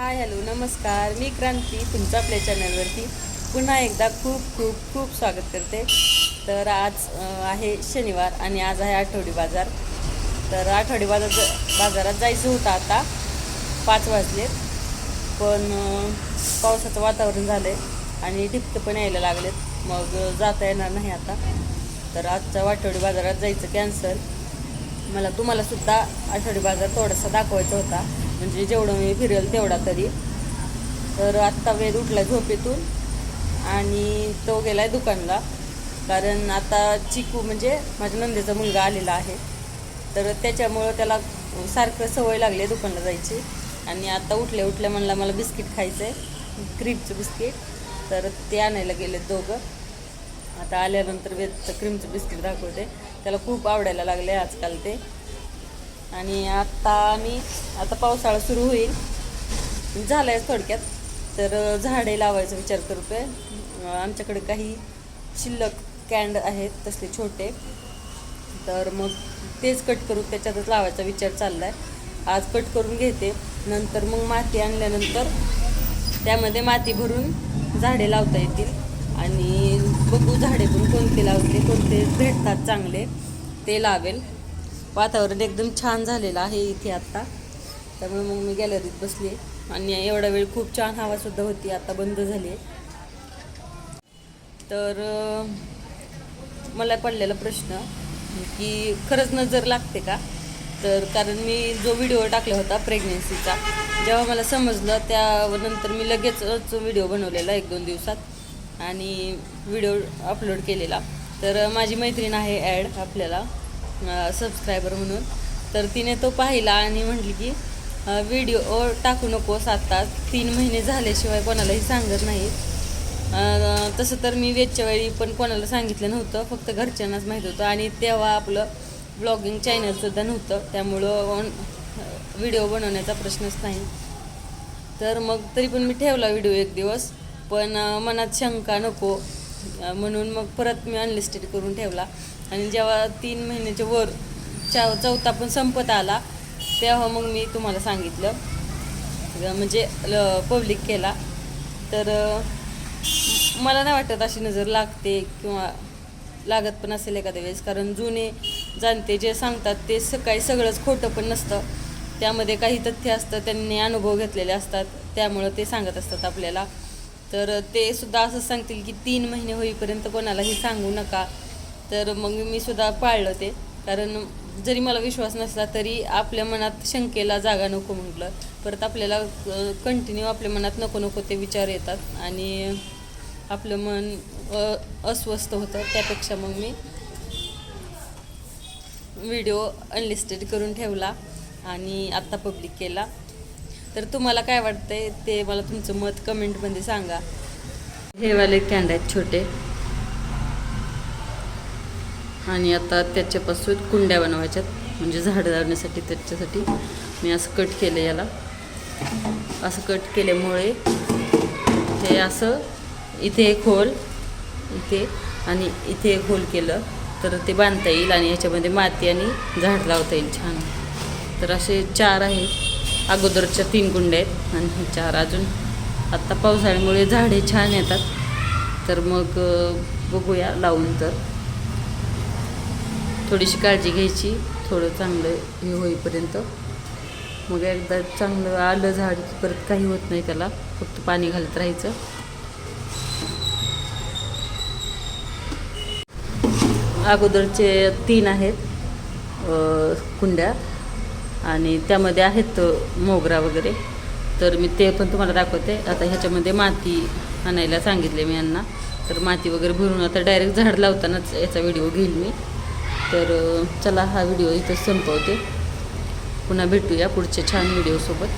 Hi hello नमस्कार. मी क्रांती तुमचं आपल्या चॅनलवरती पुन्हा एकदा खूप खूप खूप स्वागत करते. तर आज आहे शनिवार आणि आज आहे आठवडी बाजार. तर आठवडी बाजार बाजारात जायचं होतं आता. पाच वाजले. पण पावसाचं वातावरण झालं आहे आणि ठिपके पण यायला लागलेत. मग जाता येणार नाही आता. तर आजच्या आठवडी बाजारात जायचं कॅन्सल मला तुम्हाला सुद्धा आठवडी बाजार थोडासा दाखवायचा होता. म्हणजे जेवढं मी फिरेल तेवढा तरी. तर आत्ता वेद उठला झोपेतून आणि तो गेला आहे दुकानला. कारण आता चिकू म्हणजे माझ्या नंदेचा मुलगा आलेला आहे. तर त्याच्यामुळं त्याला सारखं सवय लागली आहे दुकानला जायची. आणि आता उठल्या उठल्या म्हणला मला बिस्किट खायचं आहे क्रीमचं बिस्किट. तर ते आणायला गेलेत दोघं. आता आल्यानंतर वेदचं क्रीमचं बिस्किट दाखवते. त्याला खूप आवडायला लागले आजकाल ते. आणि आत्ता आम्ही आता पावसाळा सुरू होईल. झालं आहे थोडक्यात. तर झाडे लावायचा विचार करतोय आमच्याकडे काही शिल्लक कॅन्ड आहेत तसले छोटे. तर मग तेच कट करू त्याच्यातच लावायचा विचार चालला आहे आज कट करून घेते. नंतर मग माती आणल्यानंतर त्यामध्ये माती भरून झाडे लावता येतील. आणि बघू झाडे पण कोणते लावते कोणते भेटतात चांगले ते लावेल. वातावरण एकदम छान झालेलं आहे इथे आत्ता त्यामुळे मग मी गॅलरीत बसली आणि एवढा वेळ खूप छान हवासुद्धा होती आता बंद झाली आहे तर मला पडलेला प्रश्न की खरंच नजर लागते का? तर कारण मी जो व्हिडिओ टाकला होता प्रेग्नेन्सीचा जेव्हा मला समजलं त्यानंतर मी लगेचच व्हिडिओ बनवलेला एक दोन दिवसात. आणि व्हिडिओ अपलोड केलेला. तर माझी मैत्रीण आहे ॲड आपल्याला सबस्क्रायबर म्हणून. तर तिने तो पाहिला आणि म्हटली की व्हिडिओ टाकू नकोस आता तीन महिने झाल्याशिवाय कोणालाही सांगत नाही. तसं तर मी वेजच्या वेळी पण कोणाला सांगितलं नव्हतं फक्त घरच्यांनाच माहीत होतं. आणि तेव्हा आपलं ब्लॉगिंग चॅनलसुद्धा नव्हतं त्यामुळं ऑन व्हिडिओ बनवण्याचा प्रश्नच नाही. तर मग तरी पण मी ठेवला व्हिडिओ एक दिवस. पण मनात शंका नको. म्हणून मग परत मी अनलिस्टेड करून ठेवला. आणि जेव्हा तीन महिन्याच्या वर चा चौथा पण संपत आला तेव्हा मग मी तुम्हाला सांगितलं. म्हणजे पब्लिक केला. तर मला नाही वाटत अशी नजर लागते किंवा लागत पण असेल एखाद्या वेळेस. कारण जुने जाणते जे सांगतात ते सकाळी सगळंच खोटं पण नसतं. त्यामध्ये काही तथ्य असतं त्यांनी अनुभव घेतलेले असतात. त्यामुळं ते सांगत असतात आपल्याला. तर ते सुद्धा असं सांगतील की तीन महिने होईपर्यंत कोणालाही सांगू नका. तर मग मी सुद्धा पाळलं ते. कारण जरी मला विश्वास नसला तरी आपल्या मनात शंकेला जागा नको म्हटलं. परत आपल्याला कंटिन्यू आपल्या मनात नको नको ते विचार येतात. आणि आपलं मन अस्वस्थ होतं. त्यापेक्षा मग मी व्हिडिओ अनलिस्टेड करून ठेवला आणि आत्ता पब्लिक केला. तर तुम्हाला काय वाटतंय? ते मला तुमचं मत कमेंटमध्ये सांगा. हे वाले कॅन्ड आहेत छोटे. आणि आता त्याच्यापासून कुंड्या बनवायच्यात. म्हणजे झाडं लावण्यासाठी त्याच्यासाठी मी असं कट केलं याला. असं कट केल्यामुळे हे असं इथे एक होल इथे आणि इथे एक होल केलं. तर ते बांधता येईल आणि याच्यामध्ये माती आणि झाड लावता येईल छान. तर असे चार आहेत. अगोदरच्या तीन कुंड्या आहेत आणि हे चार अजून आत्ता पावसाळ्यामुळे झाडे छान येतात. तर मग बघूया लावून तर थोडीशी काळजी घ्यायची थोडं चांगलं हे होईपर्यंत. मग एकदा चांगलं आलं झाड परत काही होत नाही त्याला फक्त पाणी घालत राहायचं. अगोदरचे तीन आहेत कुंड्या. आणि त्यामध्ये आहेत मोगरा वगैरे. तर मी ते पण तुम्हाला दाखवते. आता ह्याच्यामध्ये माती आणायला सांगितले मी यांना. तर माती वगैरे भरून आता डायरेक्ट झाड लावतानाच याचा व्हिडिओ घेईल मी. तर चला हा व्हिडिओ इथं संपवते. पुन्हा भेटूया पुढच्या छान व्हिडिओसोबत